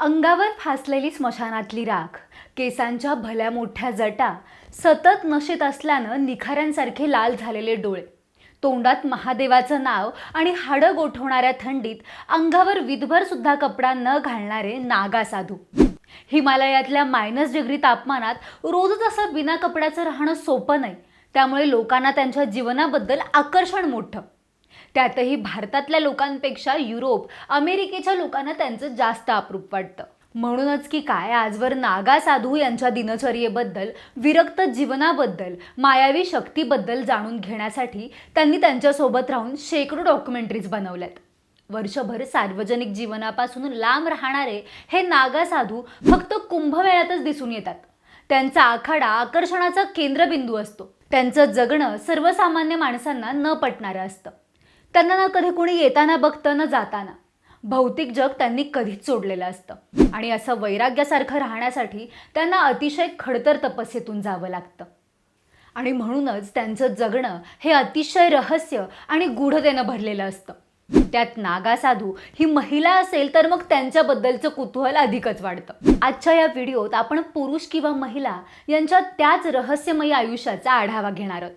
अंगावर फासलेली स्मशानातली राख केसांच्या भल्या मोठ्या जटा सतत नशेत असल्यानं निखाऱ्यांसारखे लाल झालेले डोळे तोंडात महादेवाचं नाव आणि हाडं गोठवणाऱ्या थंडीत अंगावर विधभर सुद्धा कपडा न घालणारे नागा साधू हिमालयातल्या मायनस डिग्री तापमानात रोजच असं बिना कपड्याचं राहणं सोपं नाही. त्यामुळे लोकांना त्यांच्या जीवनाबद्दल आकर्षण मोठं. त्यातही भारतातल्या लोकांपेक्षा युरोप अमेरिकेच्या लोकांना त्यांचं जास्त अप्रूप वाटतं. म्हणूनच की काय आजवर नागा साधू यांच्या दिनचर्येबद्दल विरक्त जीवनाबद्दल मायावी शक्तीबद्दल जाणून घेण्यासाठी त्यांनी त्यांच्यासोबत राहून शेकडो डॉक्युमेंटरीज बनवल्यात. वर्षभर सार्वजनिक जीवनापासून लांब राहणारे हे नागा साधू फक्त कुंभमेळ्यातच दिसून येतात. त्यांचा आखाडा आकर्षणाचा केंद्रबिंदू असतो. त्यांचं जगणं सर्वसामान्य माणसांना न पटणारं असतं. त्यांना ना कधी कोणी येताना बघतं ना जाताना. भौतिक जग त्यांनी कधीच सोडलेलं असतं. आणि असं वैराग्यासारखं राहण्यासाठी त्यांना अतिशय खडतर तपस्येतून जावं लागतं. आणि म्हणूनच त्यांचं जगणं हे अतिशय रहस्य आणि गूढतेनं भरलेलं असतं. त्यात नागा साधू ही महिला असेल तर मग त्यांच्याबद्दलचं कुतूहल अधिकच वाढतं. आजच्या या व्हिडिओत आपण पुरुष किंवा महिला यांच्या त्याच रहस्यमयी आयुष्याचा आढावा घेणार आहोत.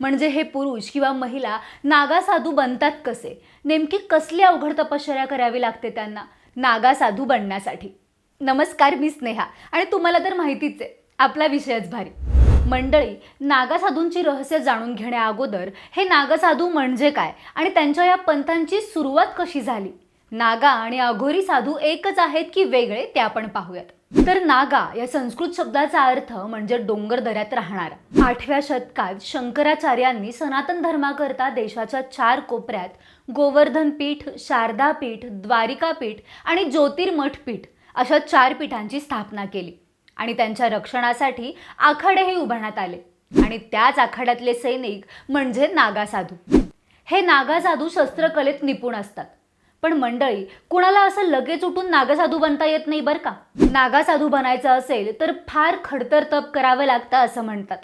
म्हणजे हे पुरुष किंवा महिला नागा साधू बनतात कसे? नेमकी कसली अवघड तपश्चर्या करावी लागते त्यांना? नागा साधू बनण्यासाठी. नमस्कार मी स्नेहा आणि तुम्हाला तर माहितीच आहे आपला विषयच भारी. मंडळी नागासाधूंची रहस्य जाणून घेण्या अगोदर हे नागसाधू म्हणजे काय आणि त्यांच्या या पंथांची सुरुवात कशी झाली? नागा आणि अघोरी साधू एकच आहेत की वेगळे? ते आपण पाहूयात. तर नागा या संस्कृत शब्दाचा अर्थ म्हणजे डोंगर दऱ्यात राहणारा. आठव्या शतकात शंकराचार्यांनी सनातन धर्माकरता देशाच्या चार कोपऱ्यात गोवर्धन पीठ शारदा पीठ द्वारिका पीठ आणि ज्योतिर्मठ पीठ अशा चार पीठांची स्थापना केली आणि त्यांच्या रक्षणासाठी आखाडेही उभारण्यात आले. आणि त्याच आखाड्यातले सैनिक म्हणजे नागा साधू हे नागा साधू शस्त्रकलेत निपुण असतात. पण मंडळी कुणाला असं लगेच उठून नागसाधू बनता येत नाही बरं का? नागासाधू बनायचं असेल तर फार खडतर तप करावं लागतं असं म्हणतात.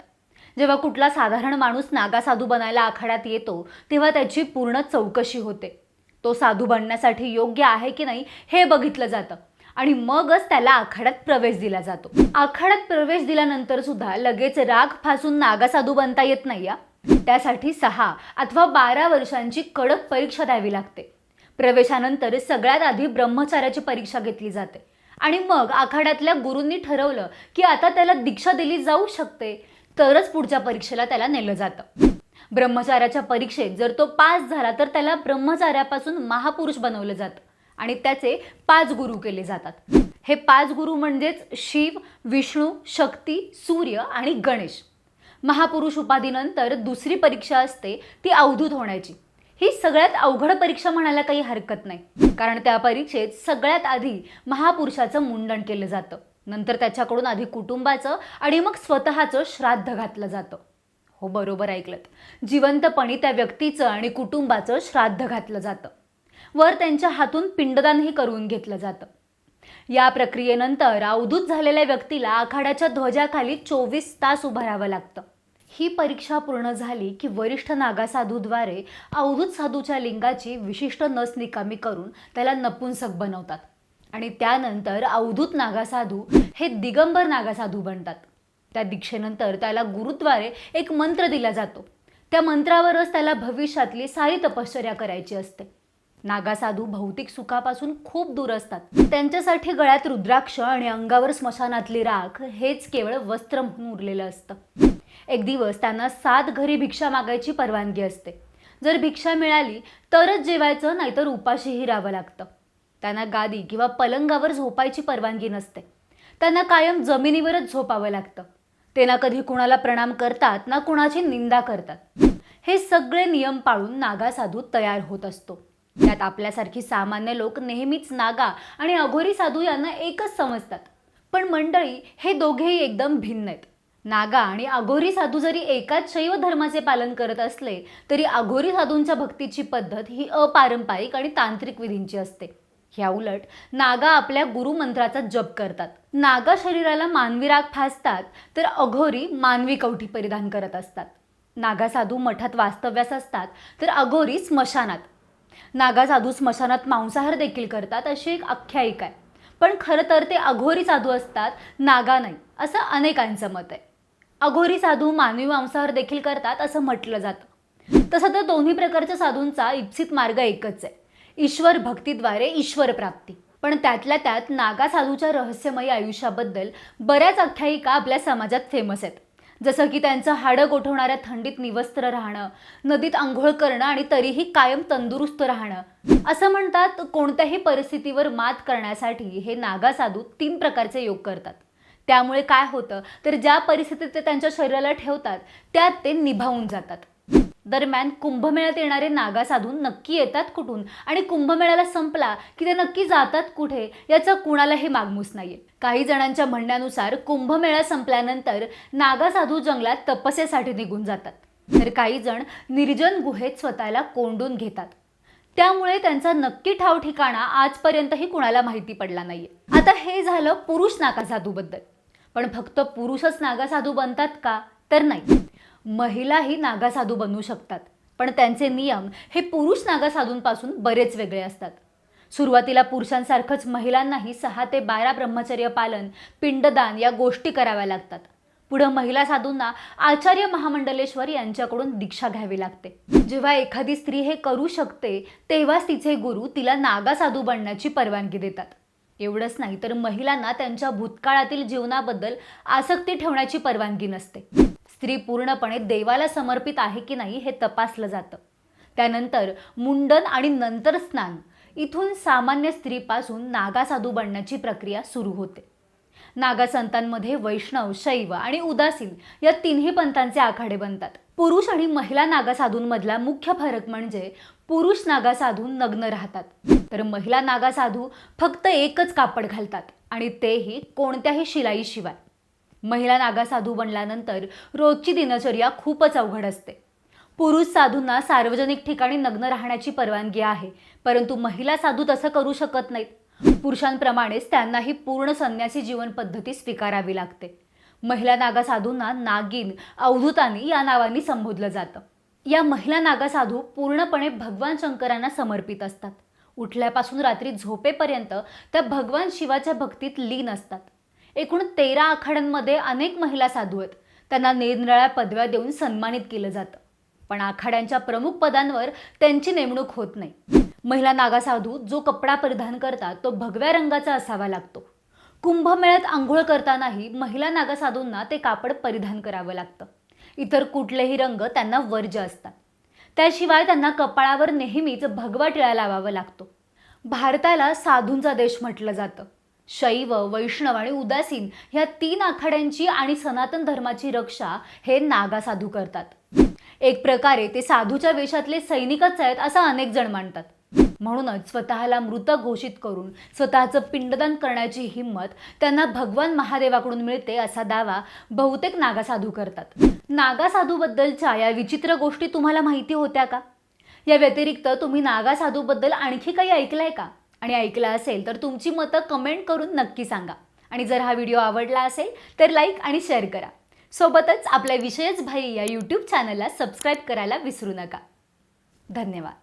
जेव्हा कुठला साधारण माणूस नागासाधू बनायला आखाड्यात येतो तेव्हा त्याची पूर्ण चौकशी होते. तो साधू बनण्यासाठी योग्य आहे की नाही हे बघितलं जातं आणि मगच त्याला आखाड्यात प्रवेश दिला जातो. आखाड्यात प्रवेश दिल्यानंतर सुद्धा लगेच राग फासून नागासाधू बनता येत नाही त्यासाठी सहा अथवा बारा वर्षांची कडक परीक्षा द्यावी लागते. प्रवेशानंतर सगळ्यात आधी ब्रह्मचार्याची परीक्षा घेतली जाते. आणि मग आखाड्यातल्या गुरूंनी ठरवलं की आता त्याला दीक्षा दिली जाऊ शकते तरच पुढच्या परीक्षेला त्याला नेलं जातं. ब्रह्मचार्याच्या परीक्षेत जर तो पास झाला तर त्याला ब्रह्मचार्यापासून महापुरुष बनवलं जातं आणि त्याचे पाच गुरु केले जातात. हे पाच गुरु म्हणजेच शिव विष्णू शक्ती सूर्य आणि गणेश. महापुरुष उपाधीनंतर दुसरी परीक्षा असते ती अवधूत होण्याची. ही सगळ्यात अवघड परीक्षा म्हणायला काही हरकत नाही. कारण त्या परीक्षेत सगळ्यात आधी महापुरुषाचं मुंडन केलं जातं. नंतर त्याच्याकडून आधी कुटुंबाचं आणि मग स्वतःचं श्राद्ध घातलं जातं. हो बरोबर ऐकलं जिवंतपणी त्या व्यक्तीचं आणि कुटुंबाचं श्राद्ध घातलं जातं. वर त्यांच्या हातून पिंडदानही करून घेतलं जातं. या प्रक्रियेनंतर अवधूत झालेल्या व्यक्तीला आखाड्याच्या ध्वजाखाली चोवीस तास उभं राहावं लागतं. ही परीक्षा पूर्ण झाली की वरिष्ठ नागासाधूद्वारे अवधूत साधूच्या लिंगाची विशिष्ट नस निकामी करून त्याला नपुंसक बनवतात. आणि त्यानंतर अवधूत नागासाधू हे दिगंबर नागासाधू बनतात. त्या दीक्षेनंतर त्याला गुरुद्वारे एक मंत्र दिला जातो. त्या मंत्रावरच त्याला भविष्यातली सारी तपश्चर्या करायची असते. नागासाधू भौतिक सुखापासून खूप दूर असतात. त्यांच्यासाठी गळ्यात रुद्राक्ष आणि अंगावर स्मशानातली राख हेच केवळ वस्त्र म्हणून उरलेलं असतं. एक दिवस त्यांना सात घरी भिक्षा मागायची परवानगी असते. जर भिक्षा मिळाली तरच जेवायचं नाहीतर उपाशीही राहावं लागतं. त्यांना गादी किंवा पलंगावर झोपायची परवानगी नसते. त्यांना कायम जमिनीवरच झोपावं लागतं. ते ना कधी कुणाला प्रणाम करतात ना कुणाची निंदा करतात. हे सगळे नियम पाळून नागा साधू तयार होत असतो. त्यात आपल्यासारखी सामान्य लोक नेहमीच नागा आणि अघोरी साधू यांना एकच समजतात. पण मंडळी हे दोघेही एकदम भिन्न आहेत. नागा आणि अघोरी साधू जरी एकाच शैव धर्माचे पालन करत असले तरी अघोरी साधूंच्या भक्तीची पद्धत ही अपारंपरिक आणि तांत्रिक विधींची असते. ह्या उलट नागा आपल्या गुरुमंत्राचा जप करतात. नागा शरीराला मानवी राग फासतात तर अघोरी मानवी कवठी परिधान करत असतात. नागा साधू मठात वास्तव्यास असतात तर अघोरी स्मशानात. नागा साधू स्मशानात मांसाहार देखील करतात अशी एक आख्यायिका आहे. पण खरं तर ते अघोरी साधू असतात नागा नाही असं अनेकांचं मत आहे. अघोरी साधू मानवी मांसाहार देखील करतात असं म्हटलं जातं. तसं तर दोन्ही प्रकारच्या साधूंचा इप्सित मार्ग एकच आहे. ईश्वर भक्तीद्वारे ईश्वर प्राप्ती. पण त्यातल्या त्यात नागा साधूच्या रहस्यमयी आयुष्याबद्दल बऱ्याच आख्यायिका आपल्या समाजात फेमस आहेत. जसं की त्यांचं हाडं गोठवणाऱ्या थंडीत निवस्त्र राहणं नदीत आंघोळ करणं आणि तरीही कायम तंदुरुस्त राहणं. असं म्हणतात कोणत्याही परिस्थितीवर मात करण्यासाठी हे नागा साधू तीन प्रकारचे योग करतात. त्यामुळे काय होतं? तर ज्या परिस्थितीत ते त्यांच्या शरीराला ठेवतात त्यात ते निभावून जातात. दरम्यान कुंभमेळ्यात येणारे नागा साधू नक्की येतात कुठून? आणि कुंभमेळ्याला संपला की ते नक्की जातात कुठे? याचं कुणालाही मागमूस नाहीये. काही जणांच्या म्हणण्यानुसार कुंभमेळा संपल्यानंतर नागा साधू जंगलात तपस्येसाठी निघून जातात. तर काही जण निर्जन गुहेत स्वतःला कोंडून घेतात. त्यामुळे त्यांचा नक्की ठाव ठिकाणा आजपर्यंतही कुणाला माहिती पडला नाहीये. आता हे झालं पुरुष नागा साधूबद्दल. पण फक्त पुरुषच नागा साधू बनतात का? तर नाही. महिलाही नागा साधू बनू शकतात. पण त्यांचे नियम हे पुरुष नागा साधूंपासून बरेच वेगळे असतात. सुरुवातीला पुरुषांसारखंच महिलांनाही सहा ते बारा ब्रह्मचर्य पालन पिंडदान या गोष्टी कराव्या लागतात. पुढं महिला साधूंना आचार्य महामंडलेश्वर यांच्याकडून दीक्षा घ्यावी लागते. जेव्हा एखादी स्त्री हे करू शकते तेव्हाच तिचे गुरु तिला नागा साधू बनण्याची परवानगी देतात. एवढंच नाही तर महिलांना त्यांच्या भूतकाळातील जीवनाबद्दल आसक्ती ठेवण्याची परवानगी नसते. स्त्री पूर्णपणे देवाला समर्पित आहे की नाही हे तपासलं जातं. त्यानंतर मुंडन आणि नंतर स्नान इथून सामान्य स्त्रीपासून नागा साधू बनण्याची प्रक्रिया सुरू होते. नागा संतांमध्ये वैष्णव शैव आणि उदासीन या तिन्ही पंथांचे आखाडे बनतात. पुरुष आणि महिला नागा साधूंमधला मुख्य फरक म्हणजे पुरुष नागा साधू नग्न राहतात. तर महिला नागा साधू फक्त एकच कापड घालतात आणि तेही कोणत्याही शिलाईशिवाय. महिला नागा साधू बनल्यानंतर रोजची दिनचर्या खूपच अवघड असते. पुरुष साधूंना सार्वजनिक ठिकाणी नग्न राहण्याची परवानगी आहे परंतु महिला साधू तसं करू शकत नाहीत. पुरुषांप्रमाणेच त्यांनाही पूर्ण संन्यासी जीवन पद्धती स्वीकारावी लागते. महिला नागा साधूंना नागिन अवधूतानी या नावांनी संबोधलं जातं. या महिला नागा साधू पूर्णपणे भगवान शंकरांना समर्पित असतात. उठल्यापासून रात्री झोपेपर्यंत त्या भगवान शिवाच्या भक्तीत लीन असतात. एकूण तेरा आखाड्यांमध्ये अनेक महिला साधू आहेत. त्यांना निरनिराळ्या पदव्या देऊन सन्मानित केलं जातं. पण आखाड्यांच्या प्रमुख पदांवर त्यांची नेमणूक होत नाही. महिला नागा साधू जो कपडा परिधान करतात तो भगव्या रंगाचा असावा लागतो. कुंभमेळ्यात आंघोळ करतानाही महिला नागा साधूंना ते कापड परिधान करावं लागतं. इतर कुठलेही रंग त्यांना वर्ज्य असतात. त्याशिवाय त्यांना कपाळावर नेहमीच भगवा टिळा लावावा लागतो. भारताला साधूंचा देश म्हटलं जातं. शैव वैष्णव आणि उदासीन ह्या तीन आखाड्यांची आणि सनातन धर्माची रक्षा हे नागा साधू करतात. एक प्रकारे ते साधूच्या वेशातले सैनिकच आहेत असं अनेक जण मानतात. म्हणूनच स्वतःला मृत घोषित करून स्वतःचं पिंडदान करण्याची हिंमत त्यांना भगवान महादेवाकडून मिळते असा दावा बहुतेक नागासाधू करतात. नागासाधूबद्दलच्या या विचित्र गोष्टी तुम्हाला माहिती होत्या का? या व्यतिरिक्त तुम्ही नागासाधूबद्दल आणखी काही ऐकलंय का? आणि ऐकलं असेल तर तुमची मतं कमेंट करून नक्की सांगा. आणि जर हा व्हिडिओ आवडला असेल तर लाईक आणि शेअर करा. सोबतच आपल्या विषयच भाई या यूट्यूब चॅनलला सबस्क्राईब करायला विसरू नका. धन्यवाद.